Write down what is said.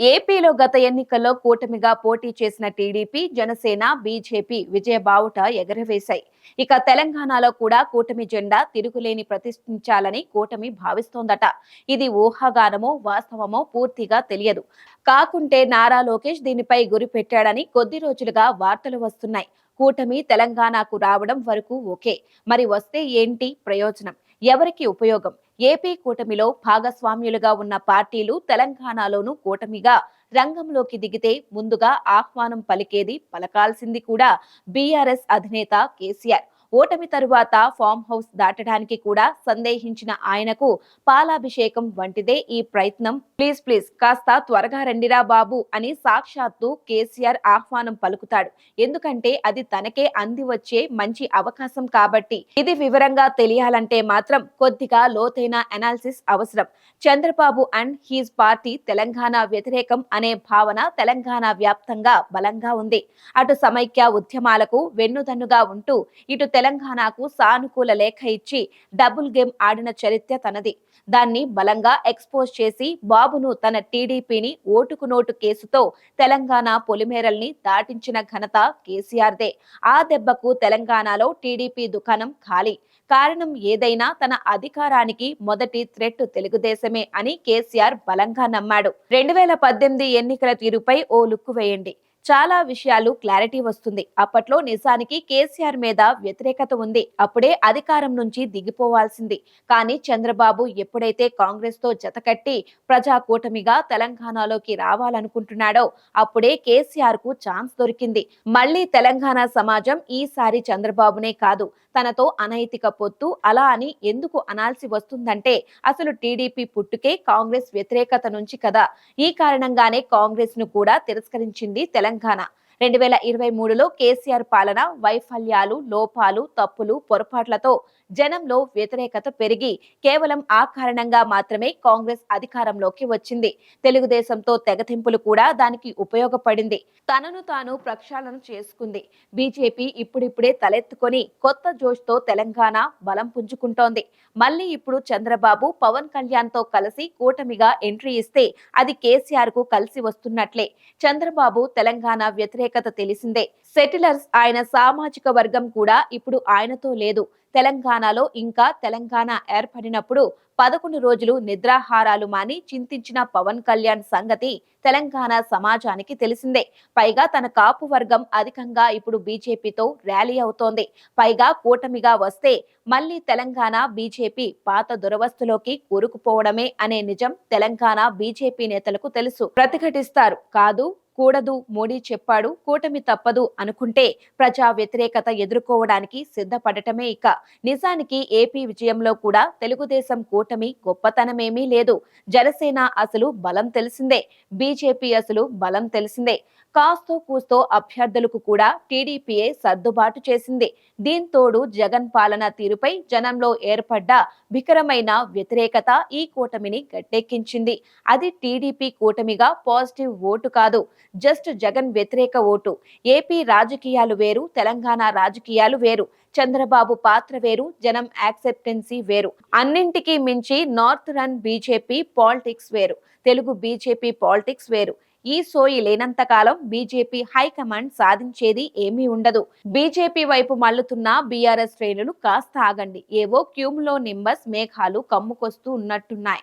ఏపీలో గత ఎన్నికల్లో కూటమిగా పోటీ చేసిన టీడీపీ జనసేన బీజేపీ విజయబావుట ఎగరవేశాయి. ఇక తెలంగాణలో కూడా కూటమి జెండా తిరుగులేని ప్రతిష్ఠించాలని కూటమి భావిస్తోందట. ఇది ఊహాగానమో వాస్తవమో పూర్తిగా తెలియదు. కాకుంటే నారా లోకేష్ దీనిపై గురి పెట్టాడని కొద్ది రోజులుగా వార్తలు వస్తున్నాయి. కూటమి తెలంగాణకు రావడం వరకు ఓకే. మరి వస్తే ఏంటి ప్రయోజనం? ఎవరికి ఉపయోగం? ఏపీ కూటమిలో భాగస్వామ్యులుగా ఉన్న పార్టీలు తెలంగాణలోనూ కూటమిగా రంగంలోకి దిగితే ముందుగా ఆహ్వానం పలికేది పలకాల్సింది కూడా బీఆర్ఎస్ అధినేత కేసీఆర్. ఓటమి తరువాత ఫామ్ హౌస్ దాటడానికి కూడా సందేహించిన ఆయనకు పాలాభిషేకం వంటిదే ఈ ప్రయత్నం. ప్లీజ్ ప్లీజ్ కాస్త త్వరగా రండిరా బాబు అని సాక్షాత్తు కేసీఆర్ ఆహ్వానం పలుకుతాడు. ఎందుకంటే అది తనకే అంది వచ్చే మంచి అవకాశం కాబట్టి. ఇది వివరంగా తెలియాలంటే మాత్రం కొద్దిగా లోతైన అనాలిసిస్ అవసరం. Chandrababu and his party Telangana వ్యతిరేకం అనే భావన తెలంగాణ వ్యాప్తంగా బలంగా ఉంది. అటు సమైక్య ఉద్యమాలకు వెన్నుదన్నుగా ఉంటూ ఇటు తెలంగాణకు సానుకూల లేఖ ఇచ్చి డబుల్ గేమ్ ఆడిన చరిత్ర తనది. దాన్ని బలంగా ఎక్స్పోజ్ చేసి బాబును తన టీడీపీని ఓటుకు నోటు కేసుతో తెలంగాణ పొలిమేరల్ని దాటించిన ఘనత కేసీఆర్దే. ఆ దెబ్బకు తెలంగాణలో టీడీపీ దుకాణం ఖాళీ. కారణం ఏదైనా తన అధికారానికి మొదటి థ్రెట్ తెలుగుదేశమే అని కేసీఆర్ బలంగా నమ్మాడు. రెండు వేల పద్దెనిమిది ఎన్నికల తీరుపై ఓ లుక్కు వేయండి. చాలా విషయాలు క్లారిటీ వస్తుంది. అప్పట్లో నిజానికి కేసీఆర్ మీద వ్యతిరేకత ఉంది. అప్పుడే అధికారం నుంచి దిగిపోవాల్సింది. కానీ చంద్రబాబు ఎప్పుడైతే కాంగ్రెస్తో జతకట్టి ప్రజా కూటమిగా తెలంగాణలోకి రావాలనుకుంటున్నాడో అప్పుడే కేసీఆర్కు ఛాన్స్ దొరికింది. మళ్ళీ తెలంగాణ సమాజం ఈసారి చంద్రబాబునే కాదు తనతో అనైతిక పొత్తు అలా అని ఎందుకు అనాల్సి వస్తుందంటే అసలు టీడీపీ పుట్టుకే కాంగ్రెస్ వ్యతిరేకత నుంచి కదా. ఈ కారణంగానే కాంగ్రెస్ను కూడా తిరస్కరించింది తెలంగాణ తెలంగాణ రెండు వేల ఇరవై మూడులో కేసీఆర్ పాలన వైఫల్యాలు లోపాలు తప్పులు పొరపాట్లతో జనంలో వ్యతిరేకత పెరిగి కేవలం ఆ కారణంగా మాత్రమే కాంగ్రెస్ అధికారంలోకి వచ్చింది. తెలుగుదేశంతో తెగతింపులు కూడా దానికి ఉపయోగపడింది. తనను తాను ప్రక్షాళన చేసుకుంది. బీజేపీ ఇప్పుడిప్పుడే తలెత్తుకొని కొత్త జోష్తో తెలంగాణ బలం పుంజుకుంటోంది. మళ్ళీ ఇప్పుడు చంద్రబాబు పవన్ కళ్యాణ్తో కలిసి కూటమిగా ఎంట్రీ ఇస్తే అది కేసీఆర్కు కలిసి వస్తున్నట్లే. చంద్రబాబు తెలంగాణ వ్యతిరేక ప్రత్యేకత తెలిసిందే. సెటిలర్స్ ఆయన సామాజిక వర్గం కూడా ఇప్పుడు ఆయనతో లేదు. తెలంగాణలో ఇంకా తెలంగాణ ఏర్పడినప్పుడు పదకొండు రోజులు నిద్రాహారాలు మాని చింతించిన పవన్ కళ్యాణ్ సంగతి తెలంగాణ సమాజానికి తెలిసిందే. పైగా తన కాపు వర్గం అధికంగా ఇప్పుడు బీజేపీతో ర్యాలీ అవుతోంది. పైగా కూటమిగా వస్తే మళ్ళీ తెలంగాణ బీజేపీ పాత దురవస్థలోకి కూరుకుపోవడమే అనే నిజం తెలంగాణ బీజేపీ నేతలకు తెలుసు. ప్రతిఘటిస్తారు. కాదు కూడదు మోడీ చెప్పాడు కూటమి తప్పదు అనుకుంటే ప్రజా వ్యతిరేకత ఎదుర్కోవడానికి సిద్ధపడటమే ఇక. నిజానికి ఏపీ విజయంలో కూడా తెలుగుదేశం కూటమి గొప్పతనమేమీ లేదు. జనసేన అసలు బలం తెలిసిందే. బీజేపీ అసలు బలం తెలిసిందే. కాస్తో కూస్తో అభ్యర్థులకు కూడా టీడీపీఏ సర్దుబాటు చేసింది. దీంతోడు జగన్ పాలన తీరుపై జనంలో ఏర్పడ్డ భికరమైన వ్యతిరేకత ఈ కూటమిని గట్టెక్కించింది. అది టీడీపీ కూటమిగా పాజిటివ్ ఓటు కాదు. జస్ట్ జగన్ వ్యతిరేక ఓటు. ఏపీ రాజకీయాలు వేరు తెలంగాణ రాజకీయాలు వేరు. చంద్రబాబు పాత్ర వేరు జనం యాక్సెప్టెన్సీ వేరు. అన్నింటికీ మించి నార్త్ రన్ బీజేపీ పాలిటిక్స్ వేరు. తెలుగు బీజేపీ పాలిటిక్స్ వేరు. ఈ సోయి లేనంతకాలం బీజేపీ హైకమాండ్ సాధించేది ఏమీ ఉండదు. బీజేపీ వైపు మల్లుతున్న బీఆర్ఎస్ శ్రేణులు కాస్త ఆగండి. ఏవో క్యూమ్లో నింబస్ మేఘాలు కమ్ముకొస్తూ ఉన్నట్టున్నాయి.